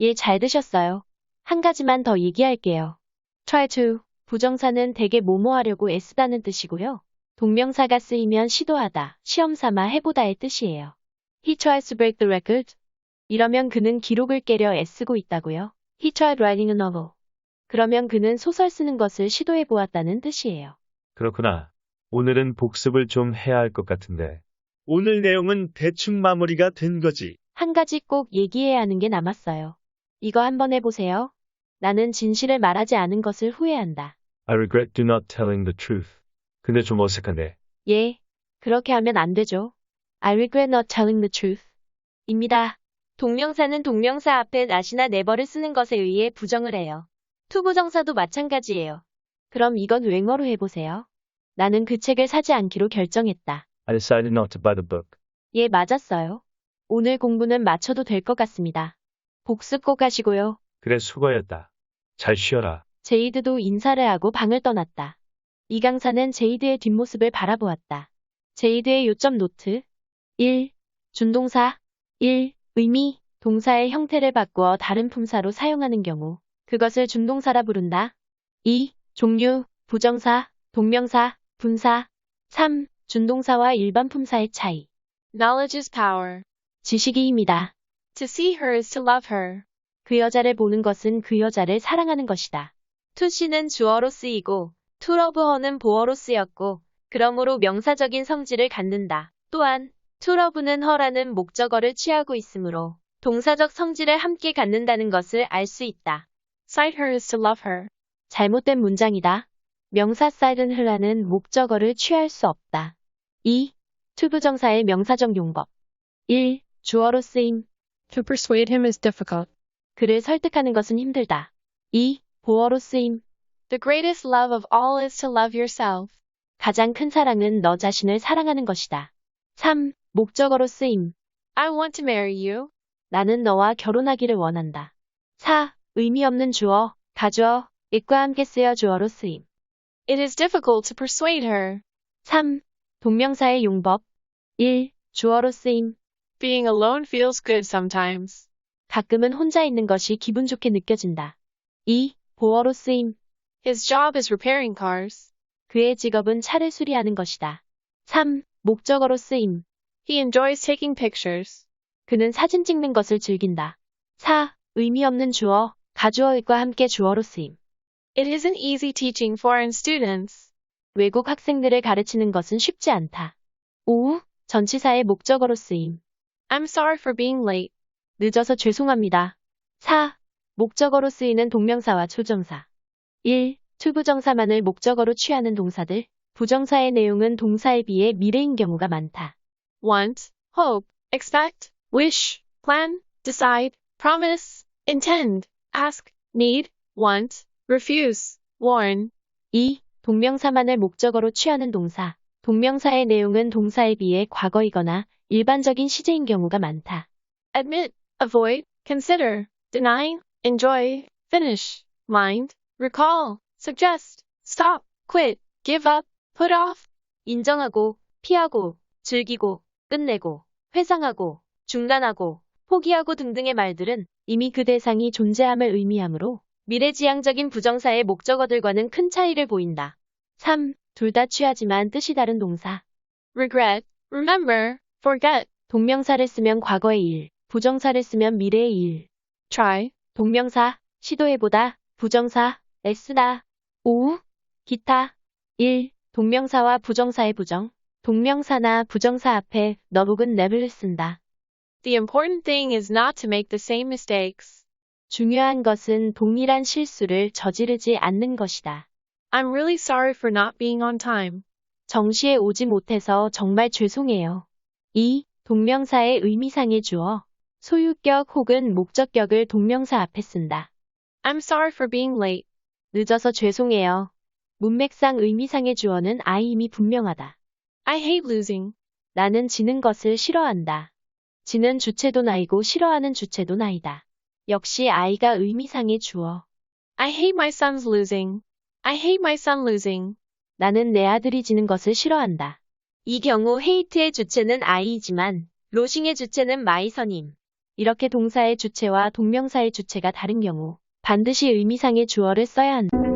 예, 잘 드셨어요. 한 가지만 더 얘기할게요. try to. 부정사는 대개 뭐뭐 하려고 애쓰다는 뜻이고요. 동명사가 쓰이면 시도하다, 시험 삼아 해보다의 뜻이에요. He tries to break the record. 이러면 그는 기록을 깨려 애쓰고 있다고요. He tried writing a novel. 그러면 그는 소설 쓰는 것을 시도해 보았다는 뜻이에요. 그렇구나. 오늘은 복습을 좀 해야 할 것 같은데. 오늘 내용은 대충 마무리가 된 거지. 한 가지 꼭 얘기해야 하는 게 남았어요. 이거 한번 해보세요. 나는 진실을 말하지 않은 것을 후회한다. I regret do not telling the truth. 근데 좀 어색한데. 예, 그렇게 하면 안 되죠. I regret not telling the truth. 입니다. 동명사는 동명사 앞에 not이나 never를 쓰는 것에 의해 부정을 해요. 투부정사도 마찬가지예요. 그럼 이건 웽어로 해보세요. 나는 그 책을 사지 않기로 결정했다. I decided not to buy the book. 예, 맞았어요. 오늘 공부는 마쳐도 될 것 같습니다. 복습 꼭 하시고요. 그래 수고했다. 잘 쉬어라. 제이드도 인사를 하고 방을 떠났다. 이 강사는 제이드의 뒷모습을 바라보았다. 제이드의 요점 노트 1. 준동사 1. 의미, 동사의 형태를 바꾸어 다른 품사로 사용하는 경우 그것을 준동사라 부른다. 2. 종류, 부정사, 동명사, 분사 3. 준동사와 일반 품사의 차이 Knowledge is power. 지식이 힘이다. To see her is to love her. 그 여자를 보는 것은 그 여자를 사랑하는 것이다. 투시는 주어로 쓰이고 투러브허는 보어로 쓰였고 그러므로 명사적인 성질을 갖는다. 또한 투러브는 허라는 목적어를 취하고 있으므로 동사적 성질을 함께 갖는다는 것을 알 수 있다. Sight her is to love her. 잘못된 문장이다. 명사 사이든 흐라는 목적어를 취할 수 없다. 2. 투부정사의 명사적 용법 1. 주어로 쓰임 To persuade him is difficult. 그를 설득하는 것은 힘들다. 2. 보어로 쓰임 The greatest love of all is to love yourself. 가장 큰 사랑은 너 자신을 사랑하는 것이다. 3. 목적어로 쓰임. I want to marry you. 나는 너와 결혼하기를 원한다. 4. 의미 없는 주어, 가주어, it과 함께 쓰여 주어로 쓰임. It is difficult to persuade her. 3. 동명사의 용법. 1. 주어로 쓰임. Being alone feels good sometimes. 가끔은 혼자 있는 것이 기분 좋게 느껴진다. 2. 보어로 쓰임. His job is repairing cars. 그의 직업은 차를 수리하는 것이다. 3. 목적어로 쓰임. He enjoys taking pictures. 그는 사진 찍는 것을 즐긴다. 4. 의미 없는 주어, 가주어일과 함께 주어로 쓰임. It isn't easy teaching foreign students. 외국 학생들을 가르치는 것은 쉽지 않다. 5. 전치사의 목적어로 쓰임. I'm sorry for being late. 늦어서 죄송합니다. 4. 목적어로 쓰이는 동명사와 초정사. 1. 투부정사만을 목적어로 취하는 동사들. 부정사의 내용은 동사에 비해 미래인 경우가 많다. Want, hope, expect, wish, plan, decide, promise, intend, ask, need, want, refuse, warn. 2. 동명사만을 목적어로 취하는 동사. 동명사의 내용은 동사에 비해 과거이거나 일반적인 시제인 경우가 많다. Admit, avoid, consider, deny, enjoy, finish, mind, recall, suggest, stop, quit, give up, put off. 인정하고, 피하고, 즐기고, 끝내고, 회상하고, 중단하고, 포기하고 등등의 말들은 이미 그 대상이 존재함을 의미하므로 미래지향적인 부정사의 목적어들과는 큰 차이를 보인다. 3. 둘 다 취하지만 뜻이 다른 동사. regret, remember, forget, 동명사를 쓰면 과거의 일, 부정사를 쓰면 미래의 일. try, 동명사, 시도해보다, 부정사, 애쓰다. 5. 기타. 1. 동명사와 부정사의 부정. 동명사나 부정사 앞에 너 혹은 never를 쓴다. The important thing is not to make the same mistakes. 중요한 것은 동일한 실수를 저지르지 않는 것이다. I'm really sorry for not being on time. 정시에 오지 못해서 정말 죄송해요. 2. 동명사의 의미상의 주어. 소유격 혹은 목적격을 동명사 앞에 쓴다. I'm sorry for being late. 늦어서 죄송해요. 문맥상 의미상의 주어는 아이임이 분명하다. I hate losing. 나는 지는 것을 싫어한다. 지는 주체도 나이고 싫어하는 주체도 나이다. 역시 아이가 의미상의 주어. I hate my son's losing. I hate my son losing. 나는 내 아들이 지는 것을 싫어한다. 이 경우 헤이트의 주체는 아이이지만 로싱의 주체는 마이선임. 이렇게 동사의 주체와 동명사의 주체가 다른 경우 반드시 의미상의 주어를 써야 한다.